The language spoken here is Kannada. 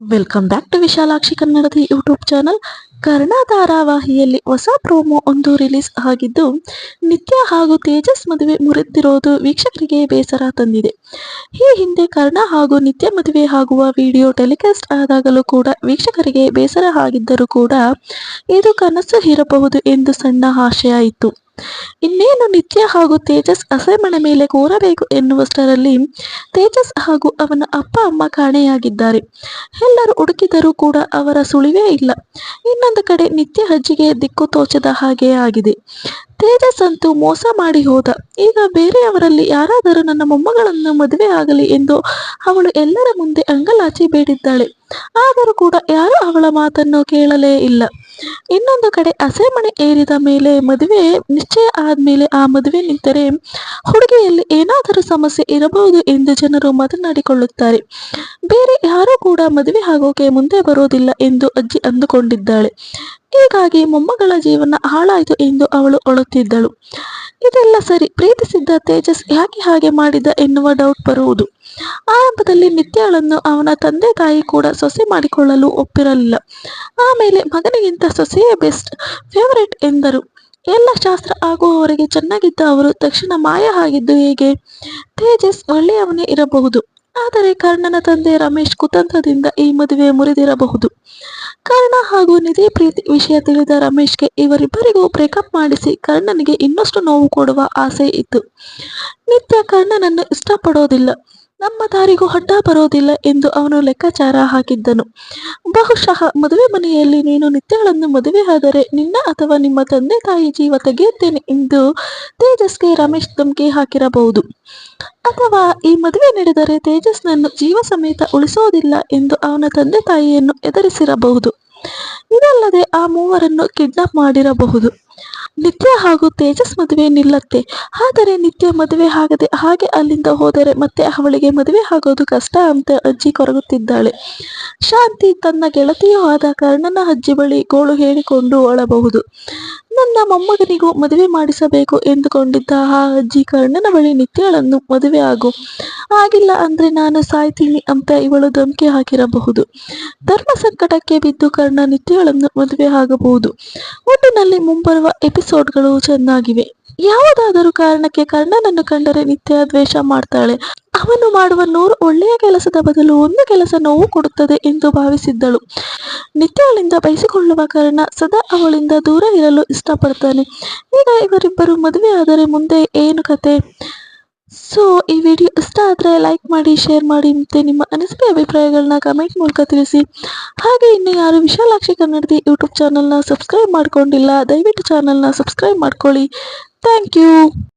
ವೆಲ್ಕಮ್ ಬ್ಯಾಕ್ ಟು ವಿಶಾಲಾಕ್ಷಿ ಕನ್ನಡದ ಯೂಟ್ಯೂಬ್ ಚಾನಲ್ ಕರ್ಣ ಧಾರಾವಾಹಿಯಲ್ಲಿ ಹೊಸ ಪ್ರೋಮೋ ಒಂದು ರಿಲೀಸ್ ಆಗಿದ್ದು, ನಿತ್ಯ ಹಾಗೂ ತೇಜಸ್ ಮದುವೆ ಮುರಿದಿರೋದು ವೀಕ್ಷಕರಿಗೆ ಬೇಸರ ತಂದಿದೆ. ಈ ಹಿಂದೆ ಕರ್ಣ ಹಾಗೂ ನಿತ್ಯ ಮದುವೆ ಆಗುವ ವಿಡಿಯೋ ಟೆಲಿಕಾಸ್ಟ್ ಆದಾಗಲೂ ಕೂಡ ವೀಕ್ಷಕರಿಗೆ ಬೇಸರ ಆಗಿದ್ದರೂ ಕೂಡ, ಇದು ಕನಸು ಇರಬಹುದು ಎಂದು ಸಣ್ಣ ಆಶಯ ಇತ್ತು. ಇನ್ನೇನು ನಿತ್ಯ ಹಾಗೂ ತೇಜಸ್ ಅಸೈಮಣೆ ಮೇಲೆ ಕೋರಬೇಕು ಎನ್ನುವಷ್ಟರಲ್ಲಿ ತೇಜಸ್ ಹಾಗೂ ಅವನ ಅಪ್ಪ ಅಮ್ಮ ಕಾಣೆಯಾಗಿದ್ದಾರೆ. ಎಲ್ಲರೂ ಹುಡುಕಿದರೂ ಕೂಡ ಅವರ ಸುಳಿವೇ ಇಲ್ಲ. ಇನ್ನೊಂದು ಕಡೆ ನಿತ್ಯ ಅಜ್ಜಿಗೆ ದಿಕ್ಕು ತೋಚದ ಹಾಗೆ ಆಗಿದೆ. ತೇಜಸ್ ಅಂತೂ ಮೋಸ ಮಾಡಿ ಹೋದ. ಈಗ ಬೇರೆಯವರಲ್ಲಿ ಯಾರಾದರೂ ನನ್ನ ಮೊಮ್ಮಗಳನ್ನು ಮದುವೆ ಆಗಲಿ ಎಂದು ಅವಳು ಎಲ್ಲರ ಮುಂದೆ ಅಂಗಲಾಚಿ ಬೇಡಿದ್ದಾಳೆ. ಆದರೂ ಕೂಡ ಯಾರೂ ಅವಳ ಮಾತನ್ನು ಕೇಳಲೇ ಇಲ್ಲ. ಇನ್ನೊಂದು ಕಡೆ ಹಸೆಮಣೆ ಏರಿದ ಮೇಲೆ ಮದುವೆ ನಿಶ್ಚಯ ಆದ್ಮೇಲೆ ಆ ಮದುವೆ ನಿಂತರೆ ಹುಡುಗಿಯಲ್ಲಿ ಏನಾದರೂ ಸಮಸ್ಯೆ ಇರಬಹುದು ಎಂದು ಜನರು ಮಾತನಾಡಿಕೊಳ್ಳುತ್ತಾರೆ. ಬೇರೆ ಕೂಡ ಮದುವೆ ಆಗೋಕೆ ಮುಂದೆ ಬರೋದಿಲ್ಲ ಎಂದು ಅಜ್ಜಿ ಅಂದುಕೊಂಡಿದ್ದಾಳೆ. ಹೀಗಾಗಿ ಮೊಮ್ಮಗಳ ಜೀವನ ಹಾಳಾಯಿತು ಎಂದು ಅವಳು ಅಳುತ್ತಿದ್ದಳು ಇದೆಲ್ಲ ಸರಿ, ಪ್ರೀತಿಸಿದ್ದ ತೇಜಸ್ ಯಾಕೆ ಹಾಗೆ ಮಾಡಿದ ಎನ್ನುವ ಡೌಟ್ ಬರುವುದು. ಆರಂಭದಲ್ಲಿ ನಿತ್ಯಳನ್ನು ಅವನ ತಂದೆ ತಾಯಿ ಕೂಡ ಸೊಸೆ ಮಾಡಿಕೊಳ್ಳಲು ಒಪ್ಪಿರಲಿಲ್ಲ. ಆಮೇಲೆ ಮಗನಿಗಿಂತ ಸೊಸೆಯೇ ಬೆಸ್ಟ್ ಫೇವರೇಟ್ ಎಂದರು. ಎಲ್ಲ ಶಾಸ್ತ್ರ ಆಗುವವರೆಗೆ ಚೆನ್ನಾಗಿದ್ದ ಅವರು ತಕ್ಷಣ ಮಾಯ ಆಗಿದ್ದು ಹೇಗೆ? ತೇಜಸ್ ಒಳ್ಳೆಯವನೇ ಇರಬಹುದು. ಆದರೆ ಕರ್ಣನ ತಂದೆ ರಮೇಶ್ ಕುತಂತ್ರದಿಂದ ಈ ಮದುವೆ ಮುರಿದಿರಬಹುದು. ಕರ್ಣ ಹಾಗೂ ನಿಧಿ ಪ್ರೀತಿ ವಿಷಯ ತಿಳಿದ ರಮೇಶ್ಗೆ ಇವರಿಬ್ಬರಿಗೂ ಬ್ರೇಕಪ್ ಮಾಡಿಸಿ ಕರ್ಣನಿಗೆ ಇನ್ನಷ್ಟು ನೋವು ಕೊಡುವ ಆಸೆ ಇತ್ತು. ನಿತ್ಯ ಕರ್ಣನನ್ನು ಇಷ್ಟಪಡೋದಿಲ್ಲ. ನಮ್ಮ ದಾರಿಗೂ ಅಡ್ಡ ಬರೋದಿಲ್ಲ ಎಂದು ಅವನು ಲೆಕ್ಕಾಚಾರ ಹಾಕಿದ್ದನು. ಬಹುಶಃ ಮದುವೆ ಮನೆಯಲ್ಲಿ ನೀನು ನಿತ್ಯಗಳನ್ನು ಮದುವೆ ಆದರೆ ನಿನ್ನ ಅಥವಾ ನಿಮ್ಮ ತಂದೆ ತಾಯಿ ಜೀವ ತೆಗೆಯುತ್ತೇನೆ ಎಂದು ತೇಜಸ್ಗೆ ರಮೇಶ್ ಧಮ್ಕಿ ಹಾಕಿರಬಹುದು. ಅಥವಾ ಈ ಮದುವೆ ನಡೆದರೆ ತೇಜಸ್ನನ್ನು ಜೀವ ಸಮೇತ ಉಳಿಸೋದಿಲ್ಲ ಎಂದು ಅವನ ತಂದೆ ತಾಯಿಯನ್ನು ಎದುರಿಸಿರಬಹುದು ಇದಲ್ಲದೆ ಆ ಮೂವರನ್ನು ಕಿಡ್ನಾಪ್ ಮಾಡಿರಬಹುದು. ನಿತ್ಯ ಹಾಗೂ ತೇಜಸ್ ಮದುವೆ ನಿಲ್ಲತ್ತೆ. ಆದರೆ ನಿತ್ಯ ಮದುವೆ ಆಗದೆ, ಹಾಗೆ ಅಲ್ಲಿಂದ ಹೋದರೆ ಮತ್ತೆ ಅವಳಿಗೆ ಮದುವೆ ಆಗೋದು ಕಷ್ಟ ಅಂತ ಅಜ್ಜಿ ಕೊರಗುತ್ತಿದ್ದಾಳೆ. ಶಾಂತಿ ತನ್ನ ಗೆಳತಿಯೂ ಆದ ಕರ್ಣನ ಅಜ್ಜಿ ಬಳಿ ಗೋಳು ಹೇಳಿಕೊಂಡು ಅಳಬಹುದು. ನನ್ನ ಮೊಮ್ಮಗನಿಗೂ ಮದುವೆ ಮಾಡಿಸಬೇಕು ಎಂದುಕೊಂಡಿದ್ದ ಆ ಅಜ್ಜಿ ಕರ್ಣನ ಬಳಿ ನಿತ್ಯಳನ್ನು ಮದುವೆ ಆಗು. ಆಗಿಲ್ಲ ಅಂದ್ರೆ ನಾನು ಸಾಯ್ತೀನಿ ಅಂತ ಇವಳು ಧಮಕಿ ಹಾಕಿರಬಹುದು. ಧರ್ಮ ಸಂಕಟಕ್ಕೆ ಬಿದ್ದು ಕರ್ಣ ನಿತ್ಯಳನ್ನು ಮದುವೆ ಆಗಬಹುದು. ಒಟ್ಟಿನಲ್ಲಿ ಮುಂಬರುವ ಎಪಿಸೋಡ್ಗಳು ಚೆನ್ನಾಗಿವೆ. ಯಾವುದಾದರೂ ಕಾರಣಕ್ಕೆ ಕರ್ಣನನ್ನು ಕಂಡರೆ ನಿತ್ಯ ದ್ವೇಷ ಮಾಡ್ತಾಳೆ. ಅವನು ಮಾಡುವ ನೂರು ಒಳ್ಳೆಯ ಕೆಲಸದ ಬದಲು ಒಂದು ಕೆಲಸ ನೋವು ಕೊಡುತ್ತದೆ ಎಂದು ಭಾವಿಸಿದ್ದಳು. ನಿತ್ಯಳಿಂದ ಬಯಸಿಕೊಳ್ಳುವ ಕಾರಣ ಸದಾ ಅವಳಿಂದ ದೂರ ಇರಲು ಇಷ್ಟಪಡ್ತಾನೆ. ಈಗ ಇವರಿಬ್ಬರು ಮದುವೆ ಆದರೆ ಮುಂದೆ ಏನು ಕತೆ? ಸೊ, ಈ ವಿಡಿಯೋ ಇಷ್ಟ ಆದರೆ ಲೈಕ್ ಮಾಡಿ, ಶೇರ್ ಮಾಡಿ, ಮತ್ತು ನಿಮ್ಮ ಅನಿಸಿಕೆ ಅಭಿಪ್ರಾಯಗಳನ್ನ ಕಮೆಂಟ್ ಮೂಲಕ ತಿಳಿಸಿ. ಹಾಗೆ ಇನ್ನು ಯಾರು ವಿಶಾಲಾಕ್ಷಿ ಕನ್ನಡದ ಯೂಟ್ಯೂಬ್ ಚಾನಲ್ನ ಸಬ್ಸ್ಕ್ರೈಬ್ ಮಾಡ್ಕೊಂಡಿಲ್ಲ, ದಯವಿಟ್ಟು ಚಾನಲ್ನ ಸಬ್ಸ್ಕ್ರೈಬ್ ಮಾಡ್ಕೊಳ್ಳಿ. thank you.